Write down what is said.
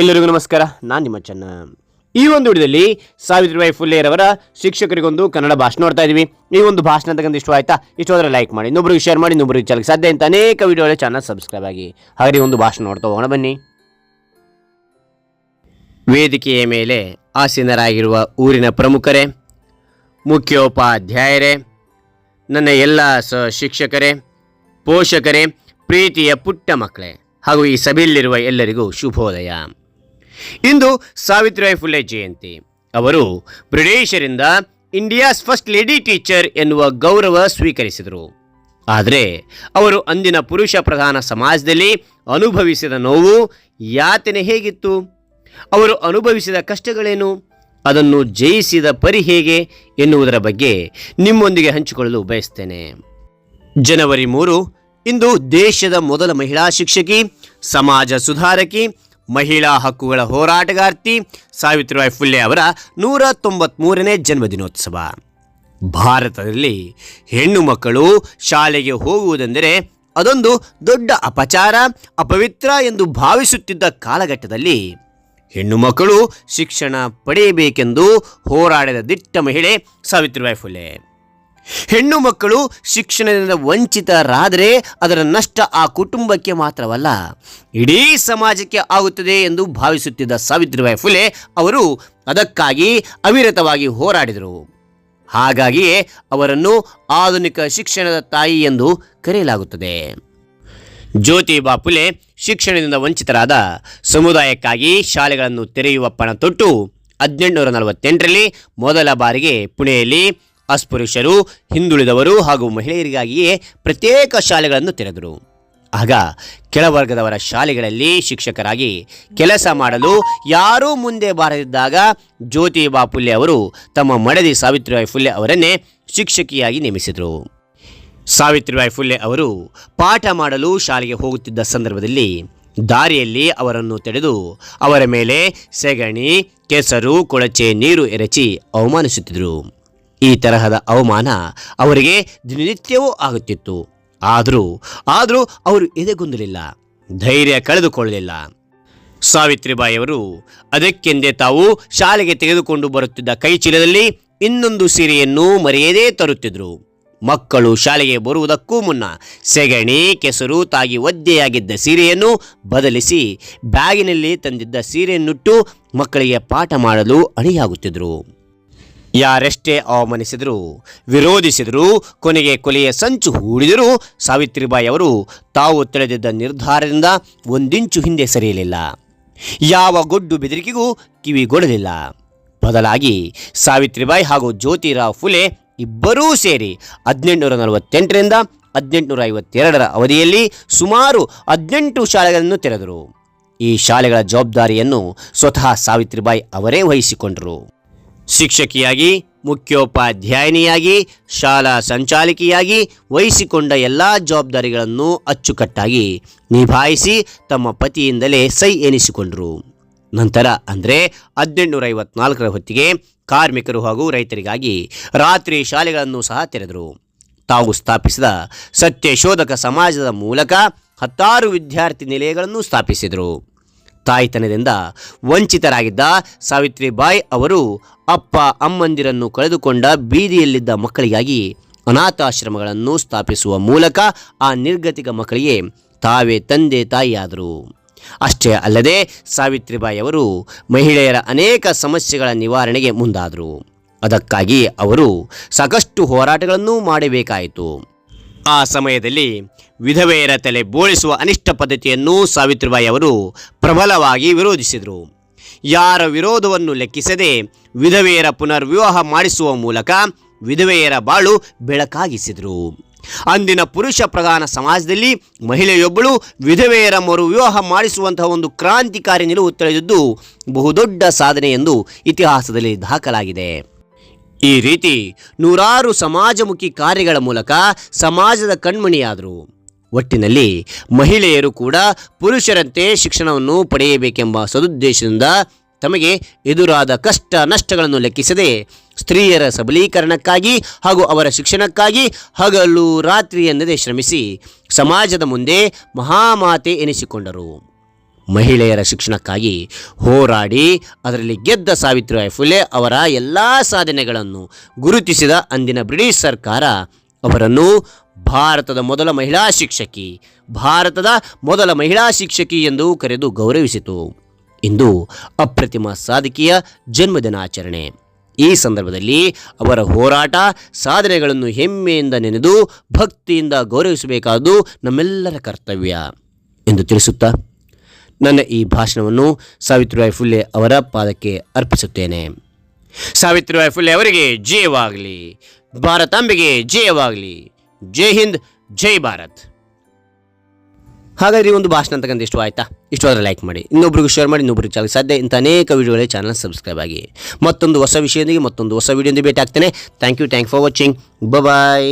ಎಲ್ಲರಿಗೂ ನಮಸ್ಕಾರ. ನಾನು ನಿಮ್ಮ ಚೆನ್ನ. ಈ ಒಂದು ವಿಡಿಯೋದಲ್ಲಿ ಸಾವಿತ್ರಿಬಾಯಿ ಫುಲ್ಲೆರವರ ಶಿಕ್ಷಕರಿಗೊಂದು ಕನ್ನಡ ಭಾಷಣ ನೋಡ್ತಾ ಇದ್ದೀವಿ ಈ ಒಂದು ಭಾಷಣ ತಗೊಂಡು ಇಷ್ಟ ಆಯ್ತಾ? ಇಷ್ಟ ಹೋದ್ರೆ ಲೈಕ್ ಮಾಡಿ, ಇನ್ನೊಬ್ರಿಗೆ ಶೇರ್ ಮಾಡಿ, ಇನ್ನೊಬ್ರಿಗೆ ಚಾನಲ್ ಸಾಧ್ಯ ಅಂತ ಅನೇಕ ವಿಡಿಯೋಗಳ ಚಾನಲ್ ಸಬ್ಸ್ಕ್ರೈಬ್ ಆಗಿ ಹಾಗೆ ಒಂದು ಭಾಷಣ ನೋಡ್ತಾ ಹೋಗೋಣ, ಬನ್ನಿ. ವೇದಿಕೆಯ ಮೇಲೆ ಆಸೀನರಾಗಿರುವ ಊರಿನ ಪ್ರಮುಖರೇ, ಮುಖ್ಯೋಪಾಧ್ಯಾಯರೇ, ನನ್ನ ಎಲ್ಲ ಸ ಶಿಕ್ಷಕರೇ, ಪೋಷಕರೇ, ಪ್ರೀತಿಯ ಪುಟ್ಟ ಮಕ್ಕಳೇ ಹಾಗೂ ಈ ಸಭೆಯಲ್ಲಿರುವ ಎಲ್ಲರಿಗೂ ಶುಭೋದಯ. ಇಂದು ಸಾವಿತ್ರಿಬಾಯಿ ಫುಲೆ ಜಯಂತಿ. ಅವರು ಬ್ರಿಟಿಷರಿಂದ ಇಂಡಿಯಾಸ್ ಫಸ್ಟ್ ಲೇಡಿ ಟೀಚರ್ ಎನ್ನುವ ಗೌರವ ಸ್ವೀಕರಿಸಿದರು. ಆದರೆ ಅವರು ಅಂದಿನ ಪುರುಷ ಪ್ರಧಾನ ಸಮಾಜದಲ್ಲಿ ಅನುಭವಿಸಿದ ನೋವು ಯಾತನೆ ಹೇಗಿತ್ತು? ಅವರು ಅನುಭವಿಸಿದ ಕಷ್ಟಗಳೇನು? ಅದನ್ನು ಜಯಿಸಿದ ಪರಿ ಹೇಗೆ ಎನ್ನುವುದರ ಬಗ್ಗೆ ನಿಮ್ಮೊಂದಿಗೆ ಹಂಚಿಕೊಳ್ಳಲು ಬಯಸ್ತೇನೆ. ಜನವರಿ ಮೂರು ಇಂದು ದೇಶದ ಮೊದಲ ಮಹಿಳಾ ಶಿಕ್ಷಕಿ, ಸಮಾಜ ಸುಧಾರಕಿ ಮಹಿಳಾ ಹಕ್ಕುಗಳ ಹೋರಾಟಗಾರ್ತಿ ಸಾವಿತ್ರಿಬಾಯಿ ಫುಲೆ ಅವರ ನೂರ ತೊಂಬತ್ಮೂರನೇ ಜನ್ಮದಿನೋತ್ಸವ. ಭಾರತದಲ್ಲಿ ಹೆಣ್ಣು ಮಕ್ಕಳು ಶಾಲೆಗೆ ಹೋಗುವುದೆಂದರೆ ಅದೊಂದು ದೊಡ್ಡ ಅಪಚಾರ, ಅಪವಿತ್ರ ಎಂದು ಭಾವಿಸುತ್ತಿದ್ದ ಕಾಲಘಟ್ಟದಲ್ಲಿ ಹೆಣ್ಣು ಮಕ್ಕಳು ಶಿಕ್ಷಣ ಪಡೆಯಬೇಕೆಂದು ಹೋರಾಡಿದ ದಿಟ್ಟ ಮಹಿಳೆ ಸಾವಿತ್ರಿಬಾಯಿ ಫುಲೆ ಹೆಣ್ಣು ಮಕ್ಕಳು ಶಿಕ್ಷಣದಿಂದ ವಂಚಿತರಾದರೆ ಅದರ ನಷ್ಟ ಆ ಕುಟುಂಬಕ್ಕೆ ಮಾತ್ರವಲ್ಲ, ಇಡೀ ಸಮಾಜಕ್ಕೆ ಆಗುತ್ತದೆ ಎಂದು ಭಾವಿಸುತ್ತಿದ್ದ ಸಾವಿತ್ರಿಬಾಯಿ ಫುಲೆ ಅವರು ಅದಕ್ಕಾಗಿ ಅವಿರತವಾಗಿ ಹೋರಾಡಿದರು. ಹಾಗಾಗಿಯೇ ಅವರನ್ನು ಆಧುನಿಕ ಶಿಕ್ಷಣದ ತಾಯಿ ಎಂದು ಕರೆಯಲಾಗುತ್ತದೆ. ಜ್ಯೋತಿಬಾ ಫುಲೆ ಶಿಕ್ಷಣದಿಂದ ವಂಚಿತರಾದ ಸಮುದಾಯಕ್ಕಾಗಿ ಶಾಲೆಗಳನ್ನು ತೆರೆಯುವ ಪಣ ತೊಟ್ಟು ಹದಿನೆಂಟುನೂರ ನಲವತ್ತೆಂಟರಲ್ಲಿ ಮೊದಲ ಬಾರಿಗೆ ಪುಣೆಯಲ್ಲಿ ಅಸ್ಪೃಶ್ಯರು ಹಿಂದುಳಿದವರು ಹಾಗೂ ಮಹಿಳೆಯರಿಗಾಗಿಯೇ ಪ್ರತ್ಯೇಕ ಶಾಲೆಗಳನ್ನು ತೆರೆದರು. ಆಗ ಕೆಳವರ್ಗದವರ ಶಾಲೆಗಳಲ್ಲಿ ಶಿಕ್ಷಕರಾಗಿ ಕೆಲಸ ಮಾಡಲು ಯಾರೂ ಮುಂದೆ ಬಾರದಿದ್ದಾಗ ಜ್ಯೋತಿಬಾ ಫುಲ್ಲೆ ಅವರು ತಮ್ಮ ಮಡದಿ ಸಾವಿತ್ರಿಬಾಯಿ ಫುಲ್ಲೆ ಅವರನ್ನೇ ಶಿಕ್ಷಕಿಯಾಗಿ ನೇಮಿಸಿದರು. ಸಾವಿತ್ರಿಬಾಯಿ ಫುಲ್ಲೆ ಅವರು ಪಾಠ ಮಾಡಲು ಶಾಲೆಗೆ ಹೋಗುತ್ತಿದ್ದ ಸಂದರ್ಭದಲ್ಲಿ ದಾರಿಯಲ್ಲಿ ಅವರನ್ನು ತಡೆದು ಅವರ ಮೇಲೆ ಸೆಗಣಿ, ಕೆಸರು, ಕೊಳಚೆ, ನೀರು ಎರಚಿ ಅವಮಾನಿಸುತ್ತಿದ್ದರು. ಈ ತರಹದ ಅವಮಾನ ಅವರಿಗೆ ದಿನನಿತ್ಯವೂ ಆಗುತ್ತಿತ್ತು. ಆದರೂ ಆದರೂ ಅವರು ಎದೆಗುಂದಲಿಲ್ಲ, ಧೈರ್ಯ ಕಳೆದುಕೊಳ್ಳಲಿಲ್ಲ. ಸಾವಿತ್ರಿಬಾಯಿಯವರು ಅದಕ್ಕೆಂದೇ ತಾವು ಶಾಲೆಗೆ ತೆಗೆದುಕೊಂಡು ಬರುತ್ತಿದ್ದ ಕೈಚೀಲದಲ್ಲಿ ಇನ್ನೊಂದು ಸೀರೆಯನ್ನು ಮರೆಯದೇ ತರುತ್ತಿದ್ದರು ಮಕ್ಕಳು ಶಾಲೆಗೆ ಬರುವುದಕ್ಕೂ ಮುನ್ನ ಸೆಗಣಿ, ಕೆಸರು, ತಾಗಿ ಒದ್ದೆಯಾಗಿದ್ದ ಸೀರೆಯನ್ನು ಬದಲಿಸಿ ಬ್ಯಾಗಿನಲ್ಲಿ ತಂದಿದ್ದ ಸೀರೆಯನ್ನುಟ್ಟು ಮಕ್ಕಳಿಗೆ ಪಾಠ ಮಾಡಲು ಅಣಿಯಾಗುತ್ತಿದ್ದರು ಯಾರೆಷ್ಟೇ ಅವಮಾನಿಸಿದರು, ವಿರೋಧಿಸಿದರು, ಕೊನೆಗೆ ಕೊಲೆಯ ಸಂಚು ಹೂಡಿದರೂ, ಸಾವಿತ್ರಿಬಾಯಿ ಅವರು ತಾವು ತಿಳಿದಿದ್ದ ನಿರ್ಧಾರದಿಂದ ಒಂದಿಂಚು ಹಿಂದೆ ಸರಿಯಲಿಲ್ಲ. ಯಾವ ಗೊಡ್ಡು ಬೆದರಿಕೆಗೂ ಕಿವಿಗೊಡಲಿಲ್ಲ. ಬದಲಾಗಿ ಸಾವಿತ್ರಿಬಾಯಿ ಹಾಗೂ ಜ್ಯೋತಿರಾವ್ ಫುಲೆ ಇಬ್ಬರೂ ಸೇರಿ ಹದಿನೆಂಟುನೂರ ನಲವತ್ತೆಂಟರಿಂದ ಹದಿನೆಂಟುನೂರ ಐವತ್ತೆರಡರ ಅವಧಿಯಲ್ಲಿ ಸುಮಾರು ಹದಿನೆಂಟು ಶಾಲೆಗಳನ್ನು ತೆರೆದರು. ಈ ಶಾಲೆಗಳ ಜವಾಬ್ದಾರಿಯನ್ನು ಸ್ವತಃ ಸಾವಿತ್ರಿಬಾಯಿ ಅವರೇ ವಹಿಸಿಕೊಂಡರು. ಶಿಕ್ಷಕಿಯಾಗಿ, ಮುಖ್ಯೋಪಾಧ್ಯಾಯಿನಿಯಾಗಿ, ಶಾಲಾ ಸಂಚಾಲಕಿಯಾಗಿ ವಹಿಸಿಕೊಂಡ ಎಲ್ಲ ಜವಾಬ್ದಾರಿಗಳನ್ನು ಅಚ್ಚುಕಟ್ಟಾಗಿ ನಿಭಾಯಿಸಿ ತಮ್ಮ ಪತಿಯಿಂದಲೇ ಸೈ ಎನಿಸಿಕೊಂಡರು. ನಂತರ ಅಂದರೆ ಹದಿನೆಂಟುನೂರ ಐವತ್ನಾಲ್ಕರ ಹೊತ್ತಿಗೆ ಕಾರ್ಮಿಕರು ಹಾಗೂ ರೈತರಿಗಾಗಿ ರಾತ್ರಿ ಶಾಲೆಗಳನ್ನು ಸಹ ತೆರೆದರು. ತಾವು ಸ್ಥಾಪಿಸಿದ ಸತ್ಯಶೋಧಕ ಸಮಾಜದ ಮೂಲಕ ಹತ್ತಾರು ವಿದ್ಯಾರ್ಥಿ ನಿಲಯಗಳನ್ನು ಸ್ಥಾಪಿಸಿದರು. ತಾಯ್ತನದಿಂದ ವಂಚಿತರಾಗಿದ್ದ ಸಾವಿತ್ರಿಬಾಯಿ ಅವರು ಅಪ್ಪ ಅಮ್ಮಂದಿರನ್ನು ಕಳೆದುಕೊಂಡ ಬೀದಿಯಲ್ಲಿದ್ದ ಮಕ್ಕಳಿಗಾಗಿ ಅನಾಥಾಶ್ರಮಗಳನ್ನು ಸ್ಥಾಪಿಸುವ ಮೂಲಕ ಆ ನಿರ್ಗತಿಕ ಮಕ್ಕಳಿಗೆ ತಾವೇ ತಂದೆ ತಾಯಿಯಾದರು. ಅಷ್ಟೇ ಅಲ್ಲದೆ ಸಾವಿತ್ರಿಬಾಯಿ ಅವರು ಮಹಿಳೆಯರ ಅನೇಕ ಸಮಸ್ಯೆಗಳ ನಿವಾರಣೆಗೆ ಮುಂದಾದರು. ಅದಕ್ಕಾಗಿ ಅವರು ಸಾಕಷ್ಟು ಹೋರಾಟಗಳನ್ನು ಮಾಡಬೇಕಾಯಿತು. ಆ ಸಮಯದಲ್ಲಿ ವಿಧವೆಯರ ತಲೆ ಬೋಳಿಸುವ ಅನಿಷ್ಟ ಪದ್ಧತಿಯನ್ನು ಸಾವಿತ್ರಿಬಾಯಿ ಅವರು ಪ್ರಬಲವಾಗಿ ವಿರೋಧಿಸಿದರು. ಯಾರ ವಿರೋಧವನ್ನು ಲೆಕ್ಕಿಸದೆ ವಿಧವೆಯರ ಪುನರ್ವಿವಾಹ ಮಾಡಿಸುವ ಮೂಲಕ ವಿಧವೆಯರ ಬಾಳು ಬೆಳಕಾಗಿಸಿದರು. ಅಂದಿನ ಪುರುಷ ಪ್ರಧಾನ ಸಮಾಜದಲ್ಲಿ ಮಹಿಳೆಯೊಬ್ಬಳು ವಿಧವೆಯರ ಮರು ವಿವಾಹ ಮಾಡಿಸುವಂತಹ ಒಂದು ಕ್ರಾಂತಿಕಾರಿ ನಿಲುವು ತಳೆದಿದ್ದು ಬಹುದೊಡ್ಡ ಸಾಧನೆ ಎಂದು ಇತಿಹಾಸದಲ್ಲಿ ದಾಖಲಾಗಿದೆ. ಈ ರೀತಿ ನೂರಾರು ಸಮಾಜಮುಖಿ ಕಾರ್ಯಗಳ ಮೂಲಕ ಸಮಾಜದ ಕಣ್ಮಣಿಯಾದರು. ಒಟ್ಟಿನಲ್ಲಿ ಮಹಿಳೆಯರು ಕೂಡ ಪುರುಷರಂತೆ ಶಿಕ್ಷಣವನ್ನು ಪಡೆಯಬೇಕೆಂಬ ಸದುದ್ದೇಶದಿಂದ ತಮಗೆ ಎದುರಾದ ಕಷ್ಟ ನಷ್ಟಗಳನ್ನು ಲೆಕ್ಕಿಸದೆ ಸ್ತ್ರೀಯರ ಸಬಲೀಕರಣಕ್ಕಾಗಿ ಹಾಗೂ ಅವರ ಶಿಕ್ಷಣಕ್ಕಾಗಿ ಹಗಲು ರಾತ್ರಿ ಎನ್ನದೇ ಶ್ರಮಿಸಿ ಸಮಾಜದ ಮುಂದೆ ಮಹಾಮಾತೆ ಎನಿಸಿಕೊಂಡರು. ಮಹಿಳೆಯರ ಶಿಕ್ಷಣಕ್ಕಾಗಿ ಹೋರಾಡಿ ಅದರಲ್ಲಿ ಗೆದ್ದ ಸಾವಿತ್ರಿಬಾಯಿ ಫುಲೆ ಅವರ ಎಲ್ಲ ಸಾಧನೆಗಳನ್ನು ಗುರುತಿಸಿದ ಅಂದಿನ ಬ್ರಿಟಿಷ್ ಸರ್ಕಾರ ಅವರನ್ನು ಭಾರತದ ಮೊದಲ ಮಹಿಳಾ ಶಿಕ್ಷಕಿ, ಭಾರತದ ಮೊದಲ ಮಹಿಳಾ ಶಿಕ್ಷಕಿ ಎಂದು ಕರೆದು ಗೌರವಿಸಿತು. ಇಂದು ಅಪ್ರತಿಮ ಸಾಧಕಿಯ ಜನ್ಮದಿನಾಚರಣೆ. ಈ ಸಂದರ್ಭದಲ್ಲಿ ಅವರ ಹೋರಾಟ ಸಾಧನೆಗಳನ್ನು ಹೆಮ್ಮೆಯಿಂದ ನೆನೆದು ಭಕ್ತಿಯಿಂದ ಗೌರವಿಸಬೇಕಾದ್ದು ನಮ್ಮೆಲ್ಲರ ಕರ್ತವ್ಯ ಎಂದು ತಿಳಿಸುತ್ತಾ ನನ್ನ ಈ ಭಾಷಣವನ್ನು ಸಾವಿತ್ರಿಬಾಯಿ ಫುಲ್ಲೆ ಅವರ ಪಾದಕ್ಕೆ ಅರ್ಪಿಸುತ್ತೇನೆ. ಸಾವಿತ್ರಿಬಾಯಿ ಫುಲ್ಲೆ ಅವರಿಗೆ ಜಯವಾಗಲಿ. ಭಾರತಾಂಬೆಗೆ ಜಯವಾಗಲಿ. ಜೈ ಹಿಂದ್, ಜೈ ಭಾರತ್. ಹಾಗಾದ್ರೆ ಒಂದು ಭಾಷಣ ಅಂತಕ್ಕಂಥ ಇಷ್ಟ ಆಯ್ತಾ? ಇಷ್ಟವಾದ್ರೆ ಲೈಕ್ ಮಾಡಿ. ಇನ್ನೊಬ್ರಿಗೂ ಶೇರ್ ಮಾಡಿ, ಇನ್ನೊಬ್ರಿಗೆ ಚಾನಲ್ ಸಾಧ್ಯ ಇಂಥ ಅನೇಕ ವಿಡಿಯೋಗಳಿಗೆ ಚಾನಲ್ ಸಬ್ಸ್ಕ್ರೈಬ್ ಆಗಿ. ಮತ್ತೊಂದು ಹೊಸ ವಿಷಯದೊಂದಿಗೆ ಮತ್ತೊಂದು ಹೊಸ ವಿಡಿಯೋದೊಂದಿಗೆ ಭೇಟಿ ಆಗ್ತೇನೆ thank you thank for watching bye